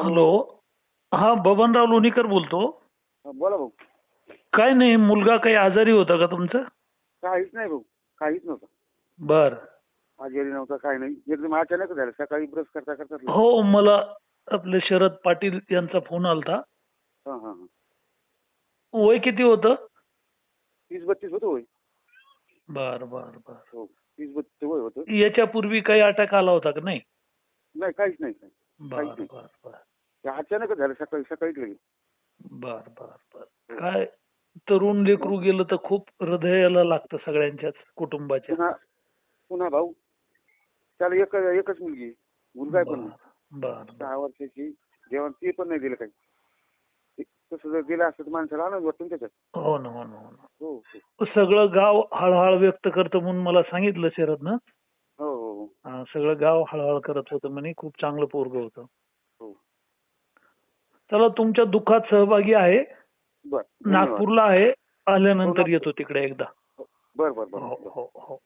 Hello. हा बबनराव लोणीकर बोलतो. हा, बोला भाऊ. काय नाही मुलगा काही आजारी होता का तुमचा? काहीच नाही भाऊ काहीच नव्हतं. बर. आजारी नव्हता काही नाही. एकदम अचानक झालं सकाळी ब्रश करता करता हो मला आपले शरद पाटील यांचा फोन आलता. हा हा हा. वय किती होतं? तीस बत्तीस होतं होय बर बर बर. हो तीस बत्तीस वय होतं. याच्यापूर्वी काही अटॅक आला होता का नाही? नाही काहीच नाही काही. बर काहीच बर बर. ते अचानकच झालं सकाळी सकाळीच लगेच. बर बर बर. काय तरुण लेकरू गेलं तर खूप हृदयाला लागतं सगळ्यांच्याच कुटुंबाच्या. पुन्हा पुन्हा भाऊ त्याला एक एकच मुलगी आहे. मुलगा आहे पण. नाही. बर बर. सहा वर्षाची. जेवण ते पण नाही दिलं काही. ते तसं जर दिलं असतं तर माणसाला आनंद वाटतो ना त्याच्यात. हो ना हो ना हो ना. हो हो. सगळं गाव हळहळ व्यक्त करतं म्हणून मला सांगितलं शरदनं. हो हो हो. हा, सगळं गाव हळहळ करत होतं म्हणे. खूप चांगलं पोरग होतं. हो चला तुमच्या दुःखात सहभागी आहे. नागपूरला आहे आल्यानंतर नागपूर. येतो तिकडे एकदा बर बर हो बर. हो हो